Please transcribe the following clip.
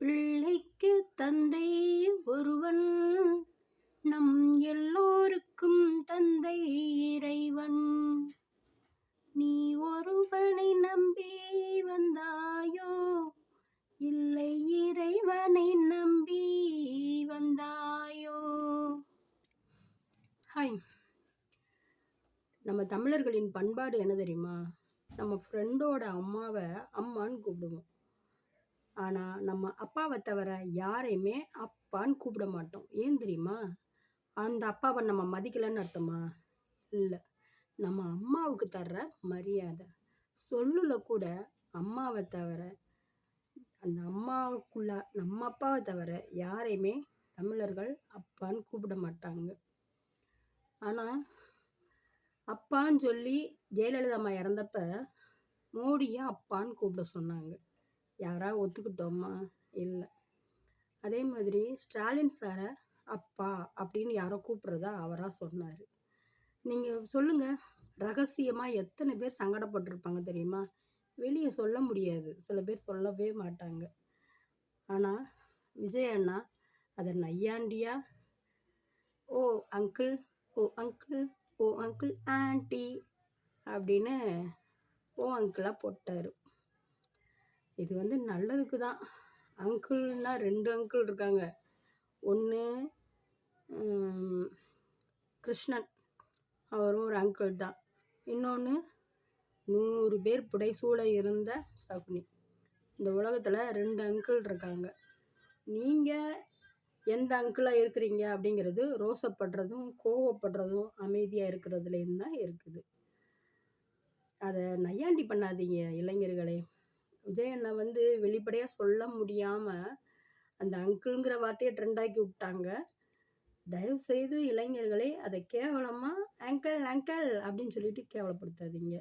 பிள்ளைக்கு தந்தை ஒருவன் நம் எல்லோருக்கும் தந்தை இறைவன். நீ ஒருவனை நம்பி வந்தாயோ? இல்லை இறைவனை நம்பி வந்தாயோ? ஹாய் நம்ம தமிழர்களின் பண்பாடு என்ன தெரியுமா? நம்ம ஃப்ரெண்டோட அம்மாவை அம்மான்னு கூப்பிடுவோம். ஆனால் நம்ம அப்பாவை தவிர யாரையுமே அப்பான்னு கூப்பிட மாட்டோம். ஏன் தெரியுமா? அந்த அப்பாவை நம்ம மதிக்கலைன்னு அர்த்தமா? இல்லை. நம்ம அம்மாவுக்கு தர்ற மரியாதை. சொல்லுல கூட அம்மாவை தவிர அந்த அம்மாவுக்குள்ள நம்ம அப்பாவை தவிர யாரையுமே தமிழர்கள் அப்பான்னு கூப்பிட மாட்டாங்க. ஆனால் அப்பான்னு சொல்லி ஜெயலலிதா அம்மா இறந்தப்ப மோடியை அப்பான்னு கூப்பிட சொன்னாங்க. யாராக ஒத்துக்கிட்டோமா? இல்லை. அதே மாதிரி ஸ்டாலின் சாரை அப்பா அப்படின்னு யாரோ கூப்பிட்றதா அவராக சொன்னார். நீங்கள் சொல்லுங்கள் ரகசியமாக எத்தனை பேர் சங்கடப்பட்டிருப்பாங்க தெரியுமா? வெளியே சொல்ல முடியாது. சில பேர் சொல்லவே மாட்டாங்க. ஆனால் விஜய் அண்ணா அதை நையாண்டியா? Oh uncle oh uncle oh uncle aunty அப்படின்னு ஓ அங்கிளாக போட்டார். இது வந்து நல்லதுக்கு தான். அங்கிள்னா ரெண்டு அங்கிள் இருக்காங்க. ஒன்று கிருஷ்ணன். அவரும் ஒரு அங்கிள் தான். இன்னொன்று நூறு பேர் புடைசூழ இருந்த சகுனி. இந்த உலகத்தில் ரெண்டு அங்கிள் இருக்காங்க. நீங்கள் எந்த அங்கிளாக இருக்கிறீங்க அப்படிங்கிறது ரோசப்படுறதும் கோவப்படுறதும் அமைதியாக இருக்கிறதுலேருந்து தான் இருக்குது. அதை நையாண்டி பண்ணாதீங்க இளைஞர்களே. விஜய் அண்ணா வந்து வெளிப்படையாக சொல்ல முடியாமல் அந்த அங்கிள்ங்கிற வார்த்தையை ட்ரெண்டாக்கி விட்டாங்க. தயவுசெய்து இளைஞர்களே அதை கேவலமாக அங்கிள் அங்கிள் அப்படின்னு சொல்லிட்டு கேவலப்படுத்தாதீங்க.